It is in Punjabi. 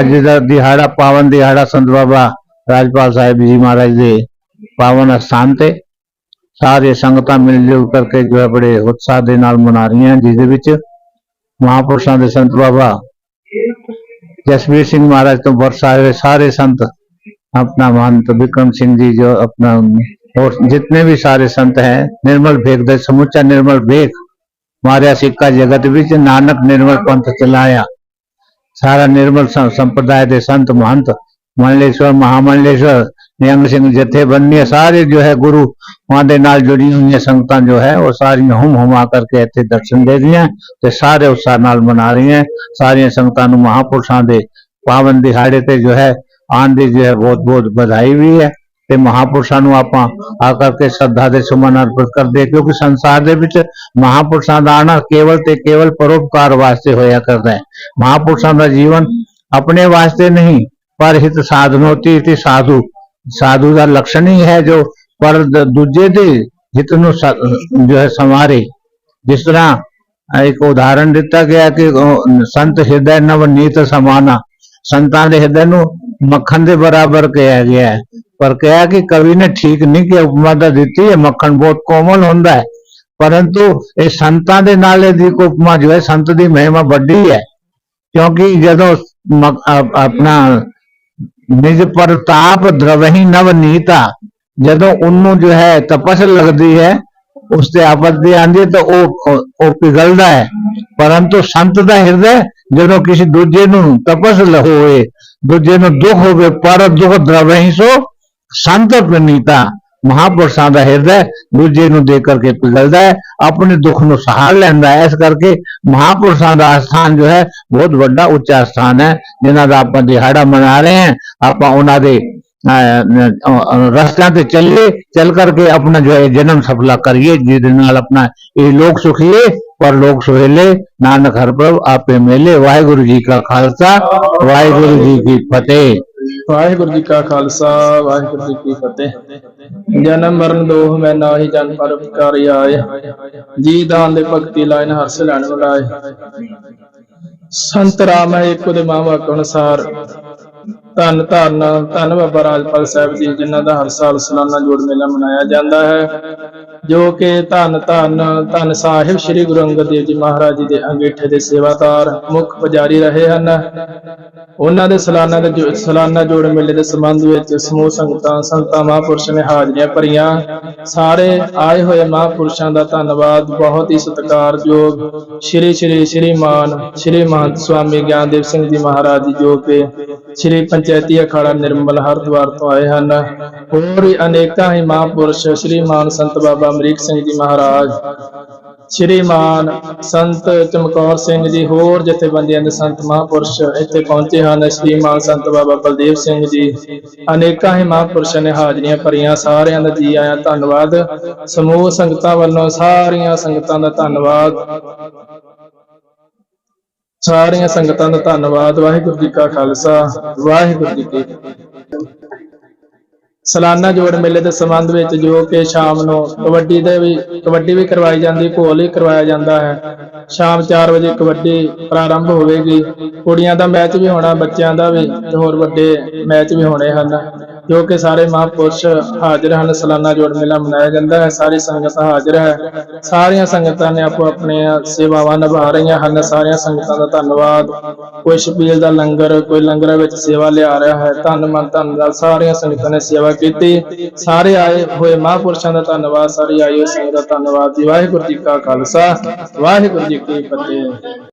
ਅੱਜ ਦਾ ਦਿਹਾੜਾ ਪਾਵਨ ਦਿਹਾੜਾ ਸੰਤ ਬਾਬਾ ਰਾਜਪਾਲ ਸਾਹਿਬ ਜੀ ਮਹਾਰਾਜ ਦੇ ਪਾਵਨ ਸਥਾਨ ਤੇ ਸਾਰੇ ਸੰਗਤਾਂ ਮਿਲ ਜੁਲ ਕਰਕੇ ਜੋ ਹੈ ਬੜੇ ਉਤਸ਼ਾਹ ਦੇ ਨਾਲ ਮਨਾ ਰਹੀਆਂ ਜਿਸ ਦੇ ਵਿੱਚ ਮਹਾਪੁਰਸ਼ਾਂ ਦੇ ਸੰਤ ਬਾਬਾ जसवीर सिंह महाराज तो वर्षा हुए सारे संत अपना महंत विक्रम सिंह जी जो अपना और जितने भी सारे संत हैं निर्मल भेग दे समुचा निर्मल भेग मारिया सिक्का जगत विच नानक निर्मल पंथ चलाया सारा निर्मल सं- संप्रदाय दे संत महंत मंडलेश्वर महामंडलेश्वर नियंग सिंह जथेबंदी सारे जो है गुरु वहां दे नाल जुड़ी हुई संगतां जो है वो सारी हुम हुमा करके ਇੱਥੇ ਦਰਸ਼ਨ ਦੇ ਰਹੀਆਂ ਤੇ ਸਾਰੇ ਉਤਸ਼ਾਹ ਨਾਲ ਮਨਾ ਰਹੀਆਂ ਸਾਰੀਆਂ ਸੰਗਤਾਂ ਨੂੰ ਮਹਾਪੁਰਸ਼ਾਂ ਦੇ ਪਾਵਨ ਦਿਹਾੜੇ ਤੇ ਜੋ ਹੈ ਆਉਣ ਦੀ ਜੋ ਹੈ ਬਹੁਤ ਬਹੁਤ ਵਧਾਈ ਵੀ ਹੈ ਤੇ ਮਹਾਪੁਰਸ਼ਾਂ ਨੂੰ ਆਪਾਂ ਆ ਕਰਕੇ ਸ਼ਰਧਾ ਦੇ ਸੁਮਨ ਅਰਪਿਤ ਕਰਦੇ ਕਿਉਂਕਿ ਸੰਸਾਰ ਦੇ ਵਿੱਚ ਮਹਾਪੁਰਸ਼ਾਂ ਦਾ ਆਣਾ ਕੇਵਲ ਤੇ ਕੇਵਲ ਪਰਉਪਕਾਰ ਵਾਸਤੇ ਹੋਇਆ ਕਰਦਾ ਹੈ। ਮਹਾਪੁਰਸ਼ਾਂ ਦਾ ਜੀਵਨ ਆਪਣੇ ਵਾਸਤੇ ਨਹੀਂ, ਪਰ ਹਿਤ ਸਾਧਨੋਤੀ ਤੇ ਸਾਧੂ। ਸਾਧੂ ਦਾ ਲਕਸ਼ਣ ਹੀ ਹੈ ਜੋ, ਪਰ ਦੂਜੇ ਦੇ ਹਿਤ ਨੂੰ ਜੋ ਹੈ ਸੰਵਾਰੇ। ਜਿਸ ਤਰ੍ਹਾਂ ਇੱਕ ਉਦਾਹਰਣ ਦਿੱਤਾ ਗਿਆ ਕਿ ਸੰਤ ਹਿਰਦੈ ਨਵਨੀਤ ਸਮਾਨਾ। ਸੰਤਾਂ ਦੇ ਹਿਰਦੈ ਨੂੰ ਮੱਖਣ ਦੇ ਬਰਾਬਰ ਕਿਹਾ ਗਿਆ ਹੈ। ਪਰ ਕਿਹਾ ਕਿ ਕਵੀ ਨੇ ਠੀਕ ਨਹੀਂ ਕਿ ਉਪਮਾ ਤਾਂ ਦਿੱਤੀ ਹੈ, ਮੱਖਣ ਬਹੁਤ ਕੋਮਲ ਹੁੰਦਾ ਹੈ। ਪਰੰਤੂ ਇਹ ਸੰਤਾਂ ਦੇ ਨਾਲ ਇਹਦੀ ਉਪਮਾ ਜੋ ਹੈ, ਸੰਤ ਦੀ ਮਹਿਮਾ ਵੱਡੀ ਹੈ। ਕਿਉਂਕਿ ਜਦੋਂ ਆਪਣਾ ਨਿਜ ਪ੍ਰਤਾਪ ਦਰਵਹੀ ਨਵਨੀਤਾ ਜਦੋਂ ਉਹਨੂੰ ਜੋ ਹੈ ਤਪਸ ਲੱਗਦੀ ਹੈ, ਉਸ ਤੇ ਆਪੱਤੀ ਆਂਦੀ ਹੈ ਤਾਂ ਉਹ, ਉਹ- ਉਹ ਪਿਘਲਦਾ ਹੈ। ਪਰੰਤੂ ਸੰਤ ਦਾ ਹਿਰਦਾ ਜਦੋਂ ਕਿਸੇ ਦੂਜੇ ਨੂੰ ਤਪਸ ਲਹੋਏ ਦੂਜੇ ਨੂੰ ਦੁੱਖ ਹੋਵੇ ਪਰ ਦੁੱਖ ਦਰਵਹੀ ਸੋ ਸੰਤ ਪ੍ਰਨੀਤਾ ਮਹਾਪੁਰਸ਼ਾਂ ਦਾ ਹਿਰਦਾ ਦੂਜੇ ਨੂੰ ਦੇਖ ਕਰਕੇ ਪਿਘਲਦਾ ਹੈ ਆਪਣੇ ਦੁੱਖ ਨੂੰ ਸਹਾਰ ਲੈਂਦਾ ਹੈ। ਇਸ ਕਰਕੇ ਮਹਾਪੁਰਸ਼ਾਂ ਦਾ ਸਥਾਨ ਜੋ ਹੈ ਬਹੁਤ ਵੱਡਾ ਉੱਚਾ ਸਥਾਨ ਹੈ ਜਿਨ੍ਹਾਂ ਦਾ ਆਪਾਂ ਦਿਹਾੜਾ ਮਨਾ ਰਹੇ ਹਾਂ। ਆਪਾਂ ਉਹਨਾਂ ਦੇ ਅਹ, ਰਸਤਿਆਂ ਤੇ ਚੱਲੇ ਚੱਲ ਕਰਕੇ ਆਪਣਾ ਜੋ ਹੈ ਜਨਮ ਸਫਲਾ ਕਰੀਏ ਜਿਹਦੇ ਨਾਲ ਆਪਣਾ ਇਹ ਲੋਕ ਸੁਖੀਏ। ਪਰ ਲੋਕ ਸੁਹੇਲੇ ਨਾਨਕ ਹਰ ਪ੍ਰਭ ਆਪੇ ਮੇਲੇ। ਵਾਹਿਗੁਰੂ ਜੀ ਕਾ ਖਾਲਸਾ, ਵਾਹਿਗੁਰੂ ਜੀ ਕੀ ਫਤਿਹ। ਵਾਹਿਗੁਰੂ ਜੀ ਕਾ ਖਾਲਸਾ, ਵਾਹਿਗੁਰੂ ਜੀ ਕੀ ਫਤਿਹ। ਜਨਮ ਮਰਨ ਦੋਹ ਮੈਂ ਨਾਹੀ, ਜਨ ਪਰ ਆਏ। ਜੀ ਦਾਨ ਦੇ ਭਗਤੀ ਲਾਇਨ ਹਰਸ ਲੈਣ ਵਲਾਏ ਸੰਤ ਰਾਮ ਹੈ ਦੇ ਮਾਂ ਵਾਕ ਅਨੁਸਾਰ। ਧੰਨ ਧੰਨ ਧੰਨ ਬਾਬਾ ਰਾਜਪਾਲ ਸਾਹਿਬ ਜੀ, ਜਿਨ੍ਹਾਂ ਦਾ ਹਰ ਸਾਲ ਸਾਲਾਨਾ ਜੋੜ ਮੇਲਾ ਮਨਾਇਆ ਜਾਂਦਾ ਹੈ। ਜੋ ਕਿ ਧੰਨ ਧੰਨ ਧੰਨ ਸਾਹਿਬ ਸ੍ਰੀ ਗੁਰੂ ਅੰਗਦ ਦੇਵ ਜੀ ਮਹਾਰਾਜ ਜੀ ਦੇ ਅੰਗੀਠੇ ਦੇ ਸੇਵਾਦਾਰ ਮੁੱਖ ਪੁਜਾਰੀ ਰਹੇ ਹਨ। ਉਹਨਾਂ ਦੇ ਸਾਲਾਨਾ ਦੇ ਜੋ- ਸਾਲਾਨਾ ਜੋੜ ਮੇਲੇ ਦੇ ਸੰਬੰਧ ਵਿੱਚ ਸਮੂਹ ਸੰਗਤਾਂ ਸੰਤਾਂ ਮਹਾਂਪੁਰਸ਼ ਨੇ ਹਾਜ਼ਰੀਆਂ ਭਰੀਆਂ। ਸਾਰੇ ਆਏ ਹੋਏ ਮਹਾਂਪੁਰਸ਼ਾਂ ਦਾ ਧੰਨਵਾਦ, ਬਹੁਤ ਹੀ ਸਤਿਕਾਰਯੋਗ ਸ਼੍ਰੀ ਸ਼੍ਰੀ ਸ਼੍ਰੀਮਾਨ ਸ਼੍ਰੀ ਮਹੰਤ ਸਵਾਮੀ ਗਿਆਨਦੇਵ ਸਿੰਘ ਜੀ ਮਹਾਰਾਜ ਜੀ ਜੋ ਕਿ ਸ਼੍ਰੀ ਪੰਚਾਇਤੀ ਅਖਾੜਾ ਨਿਰਮਲ ਹਰਿਦੁਆਰ ਤੋਂ ਆਏ ਹਨ। ਹੋਰ ਵੀ ਅਨੇਕਾਂ ਹੀ ਮਹਾਂਪੁਰਸ਼ ਸ਼੍ਰੀਮਾਨ ਸੰਤ ਬਾਬਾ ਅਮਰੀਕ ਸਿੰਘ ਜੀ ਮਹਾਰਾਜ ਸ਼੍ਰੀਮਾਨ ਸੰਤ ਚਮਕੌਰ ਸਿੰਘ ਜੀ ਹੋਰ ਜਥੇਬੰਦੀਆਂ ਦੇ ਸੰਤ ਮਹਾਂਪੁਰਸ਼ ਇੱਥੇ ਪਹੁੰਚੇ ਹਨ। ਸ਼੍ਰੀਮਾਨ ਸੰਤ ਬਾਬਾ ਬਲਦੇਵ ਸਿੰਘ ਜੀ, ਅਨੇਕਾਂ ਹੀ ਮਹਾਂਪੁਰਸ਼ਾਂ ਨੇ ਹਾਜ਼ਰੀਆਂ ਭਰੀਆਂ, ਸਾਰਿਆਂ ਦਾ ਜੀ ਆਇਆਂ ਧੰਨਵਾਦ। ਸਮੂਹ ਸੰਗਤਾਂ ਵੱਲੋਂ ਸਾਰੀਆਂ ਸੰਗਤਾਂ ਦਾ ਧੰਨਵਾਦ। ਸਾਰੀਆਂ ਸੰਗਤਾਂ ਦਾ ਧੰਨਵਾਦ। ਵਾਹਿਗੁਰੂ ਜੀ ਕਾ ਖਾਲਸਾ, ਵਾਹਿਗੁਰੂ ਜੀ ਕੀ ਸਾਲਾਨਾ ਜੋੜ ਮੇਲੇ ਦੇ ਸੰਬੰਧ ਵਿੱਚ ਜੋ ਕਿ ਸ਼ਾਮ ਨੂੰ ਕਬੱਡੀ ਦੇ ਵੀ, ਕਬੱਡੀ ਵੀ ਕਰਵਾਈ ਜਾਂਦੀ, ਘੋਲ ਵੀ ਕਰਵਾਇਆ ਜਾਂਦਾ ਹੈ। ਸ਼ਾਮ 4 ਵਜੇ ਕਬੱਡੀ ਪ੍ਰਾਰੰਭ ਹੋਵੇਗੀ। ਕੁੜੀਆਂ ਦਾ ਮੈਚ ਵੀ ਹੋਣਾ, ਬੱਚਿਆਂ ਦਾ ਵੀ ਤੇ ਹੋਰ ਵੱਡੇ ਮੈਚ ਵੀ ਹੋਣੇ ਹਨ। ਜੋ ਕਿ ਸਾਰੇ ਮਹਾਂਪੁਰਸ਼ ਹਾਜ਼ਰ ਹਨ, ਸਾਲਾਨਾ ਜੋੜ ਮੇਲਾ ਮਨਾਇਆ ਜਾਂਦਾ ਹੈ, ਸਾਰੀ ਸੰਗਤ ਹਾਜ਼ਰ ਹੈ। ਸਾਰੀਆਂ ਸੰਗਤਾਂ ਨੇ ਆਪੋ ਆਪਣੀਆਂ ਸੇਵਾਵਾਂ ਨਿਭਾ ਰਹੀਆਂ ਹਨ, ਸਾਰੀਆਂ ਸੰਗਤਾਂ ਦਾ ਧੰਨਵਾਦ। ਕੋਈ ਛਪੀਲ ਦਾ ਲੰਗਰ, ਕੋਈ ਲੰਗਰਾਂ ਵਿੱਚ ਸੇਵਾ ਲਿਆ ਰਿਹਾ ਹੈ, ਧੰਨ ਮਨ ਧੰਨ ਨਾਲ ਸਾਰੀਆਂ ਸੰਗਤਾਂ ਨੇ ਸੇਵਾ ਕੀਤੀ। ਸਾਰੇ ਆਏ ਹੋਏ ਮਹਾਂਪੁਰਸ਼ਾਂ ਦਾ ਧੰਨਵਾਦ, ਸਾਰੀ ਆਈ ਹੋਈ ਸੰਗਤ ਦਾ ਧੰਨਵਾਦ ਜੀ। ਵਾਹਿਗੁਰੂ ਜੀ ਕਾ ਖਾਲਸਾ, ਵਾਹਿਗੁਰੂ ਜੀ ਕੀ ਫਤਿਹ।